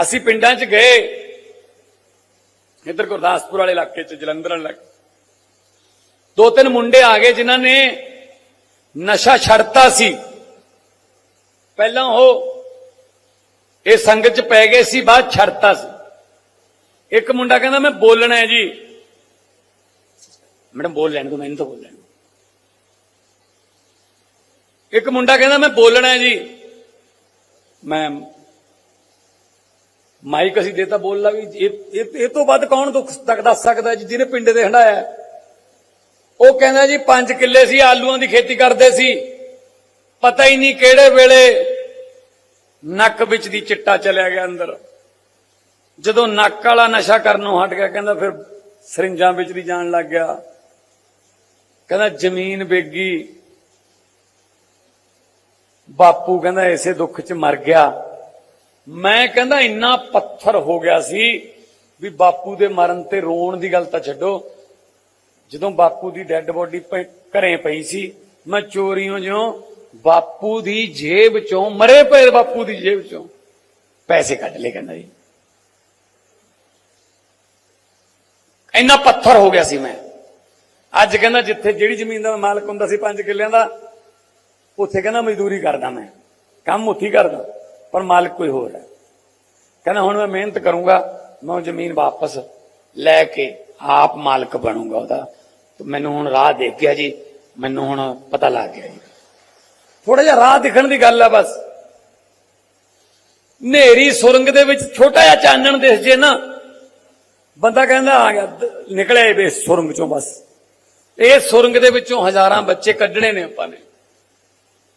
ਅਸੀਂ ਪਿੰਡਾਂ 'ਚ ਗਏ ਇੱਧਰ ਗੁਰਦਾਸਪੁਰ ਵਾਲੇ ਇਲਾਕੇ 'ਚ ਜਲੰਧਰ ਵਾਲੇ ਇਲਾਕੇ ਦੋ ਤਿੰਨ ਮੁੰਡੇ ਆ ਗਏ ਜਿਨ੍ਹਾਂ ਨੇ ਨਸ਼ਾ ਛੱਡਤਾ ਸੀ ਪਹਿਲਾਂ ਉਹ ਇਹ ਸੰਗਤ 'ਚ ਪੈ ਗਏ ਸੀ ਬਾਅਦ ਛੱਡਤਾ ਸੀ ਇੱਕ ਮੁੰਡਾ ਕਹਿੰਦਾ ਮੈਂ ਬੋਲਣਾ ਹੈ ਜੀ ਮੈਡਮ ਬੋਲ ਲੈਣ ਦੋ ਮੈਨੂੰ ਤਾਂ ਬੋਲ ਲੈਣ ਦਿਓ। ਇੱਕ ਮੁੰਡਾ ਕਹਿੰਦਾ ਮੈਂ ਬੋਲਣਾ ਹੈ ਜੀ ਮੈਂ ਮਾਈਕ ਅਸੀਂ ਦੇਤਾ ਬੋਲ ਲਾ ਵੀ ਇਹ ਇਹ ਤੋਂ ਵੱਧ ਕੌਣ ਦੁੱਖ ਤੱਕ ਦੱਸ ਸਕਦਾ ਜੀ, ਜਿਹਨੇ ਪਿੰਡ ਦੇ ਹੰਡਾਇਆ ਉਹ ਕਹਿੰਦਾ ਜੀ 5 ਕਿੱਲੇ ਸੀ, ਆਲੂਆਂ ਦੀ ਖੇਤੀ ਕਰਦੇ ਸੀ। ਪਤਾ ਹੀ ਨਹੀਂ ਕਿਹੜੇ ਵੇਲੇ ਨੱਕ ਵਿੱਚ ਦੀ ਚਿੱਟਾ ਚਲਿਆ ਗਿਆ ਅੰਦਰ। ਜਦੋਂ ਨੱਕ ਵਾਲਾ ਨਸ਼ਾ ਕਰਨੋਂ ਹਟ ਗਿਆ, ਕਹਿੰਦਾ ਫਿਰ ਸਰਿੰਜਾਂ ਵਿੱਚ ਦੀ ਜਾਣ ਲੱਗ ਗਿਆ। ਕਹਿੰਦਾ ਜ਼ਮੀਨ ਵੇਗੀ। ਬਾਪੂ ਕਹਿੰਦਾ ਇਸੇ ਦੁੱਖ 'ਚ ਮਰ ਗਿਆ। ਮੈਂ ਕਹਿੰਦਾ ਇੰਨਾ ਪੱਥਰ ਹੋ ਗਿਆ ਸੀ ਵੀ ਬਾਪੂ ਦੇ ਮਰਨ ਤੇ ਰੋਣ ਦੀ ਗੱਲ ਤਾਂ ਛੱਡੋ। ਜਦੋਂ ਬਾਪੂ ਦੀ ਡੈੱਡ ਬੋਡੀ ਘਰੇ ਪਈ ਸੀ, ਮੈਂ ਚੋਰੀਆਂ ਜਿਉਂ ਬਾਪੂ ਦੀ ਜੇਬ ਚੋਂ, ਮਰੇ ਪਏ ਬਾਪੂ ਦੀ ਜੇਬ ਚੋਂ ਪੈਸੇ ਕੱਢ ਲਏ ਕਹਿੰਦਾ ਜੀ। ਇੰਨਾ ਪੱਥਰ ਹੋ ਗਿਆ ਸੀ ਮੈਂ। ਅੱਜ ਕਹਿੰਦਾ ਜਿੱਥੇ ਜਿਹੜੀ ਜ਼ਮੀਨ ਦਾ ਮਾਲਕ ਹੁੰਦਾ ਸੀ 5 ਕਿੱਲਿਆਂ ਦਾ, ਉੱਥੇ ਕਹਿੰਦਾ ਮਜ਼ਦੂਰੀ ਕਰਦਾ ਮੈਂ। ਕੰਮ ਉੱਥੇ ਕਰਦਾ। ਪਰ ਮਾਲਕ ਕੋਈ ਹੋਰ ਹੈ। ਕਹਿੰਦਾ, ਹੁਣ ਮੈਂ ਮਿਹਨਤ ਕਰੂੰਗਾ, ਮੈਂ ਉਹ ਜ਼ਮੀਨ ਵਾਪਸ ਲੈ ਕੇ ਆਪ ਮਾਲਕ ਬਣੂੰਗਾ ਉਹਦਾ। ਮੈਨੂੰ ਹੁਣ ਰਾਹ ਦੇਖ ਗਿਆ ਜੀ, ਮੈਨੂੰ ਹੁਣ ਪਤਾ ਲੱਗ ਗਿਆ ਜੀ। ਥੋੜਾ ਜਿਹਾ ਰਾਹ ਦਿਖਣ ਦੀ ਗੱਲ ਹੈ ਬਸ। ਨੇਰੀ ਸੁਰੰਗ ਦੇ ਵਿੱਚ ਛੋਟਾ ਜਿਹਾ ਚਾਨਣ ਦਿਸ ਜੇ ਨਾ, ਬੰਦਾ ਕਹਿੰਦਾ, ਆ ਗਿਆ, ਦ- ਨਿਕਲਿਆ ਇਹ ਸੁਰੰਗ ਚੋਂ ਬਸ। ਇਹ ਸੁਰੰਗ ਦੇ ਵਿੱਚੋਂ ਹਜ਼ਾਰਾਂ ਬੱਚੇ ਕੱਢਣੇ ਨੇ ਆਪਾਂ ਨੇ।